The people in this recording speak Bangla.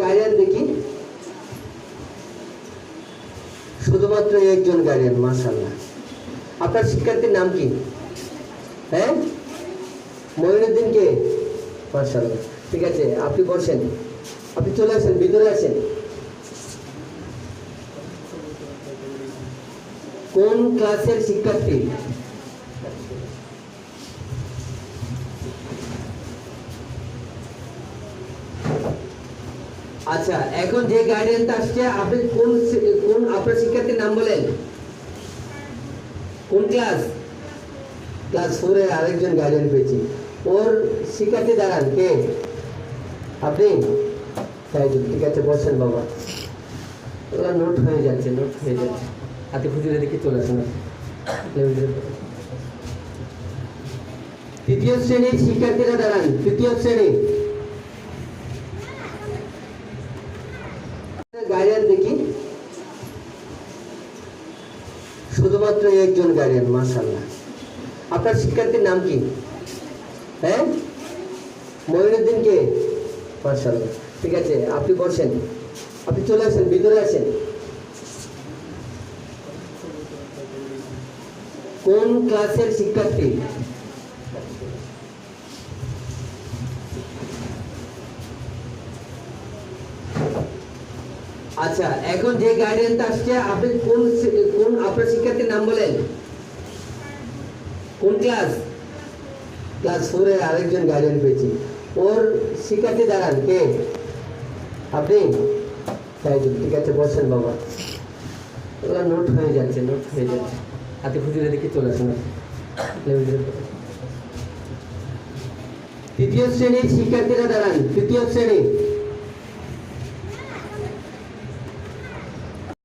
গার্ডিয়ান দেখি। শুধুমাত্র একজন গার্ডিয়ান মাশাল্লাহ আপনার শিক্ষার্থীর নাম কি? হ্যাঁ? মহিনুদ্দিন কে? মাশাল্লাহ ঠিক আছে, আপনি বসেন। আপনি চলে আসেন, ভিতরে আসেন। কোন ক্লাসের শিক্ষার্থী? আচ্ছা এখন যে গার্ডিয়ান আসছে, আপনি কোন কোন আপনার শিক্ষার্থীর নাম বলেন? কোন ক্লাস ক্লাস ফোরের আরেকজন গার্ডিয়ান পেয়েছি। ওর শিক্ষার্থী দাঁড়ান, কে? আপনি? ঠিক আছে, বসেন বাবা। ওরা নোট হয়ে যাচ্ছে নোট হয়ে যাচ্ছে। হাতে খুঁজে দেখে চলে আসুন। তৃতীয় শ্রেণির শিক্ষার্থীরা দাঁড়ান, তৃতীয় শ্রেণি গার্ডিয়ান দেখি শুধুমাত্র একজন গার্ডিয়ান মার্শাল্লাহ আপনার শিক্ষার্থীর নাম কি? হ্যাঁ? মহিনুদ্দিন কে? মার্শাল্লাহ ঠিক আছে, আপনি বসেন। আপনি চলে আসেন, ভিতরে আসেন। কোন ক্লাসের শিক্ষার্থী? আচ্ছা এখন যে গার্ডিয়ান আসছে, আপনি কোন কোন, আপনার শিক্ষার্থীর নাম বলেন? কোন ক্লাস ক্লাস ফোরের আরেকজন গার্ডিয়ান পেয়েছি। ওর শিক্ষার্থী দাঁড়ান, কে? আপনি? ঠিক আছে, বসেন বাবা। ওরা নোট হয়ে যাচ্ছে নোট হয়ে যাচ্ছে। হাতে খুঁজে দেখে চলে আসুন। তৃতীয় শ্রেণির শিক্ষার্থীরা দাঁড়ান, তৃতীয় শ্রেণি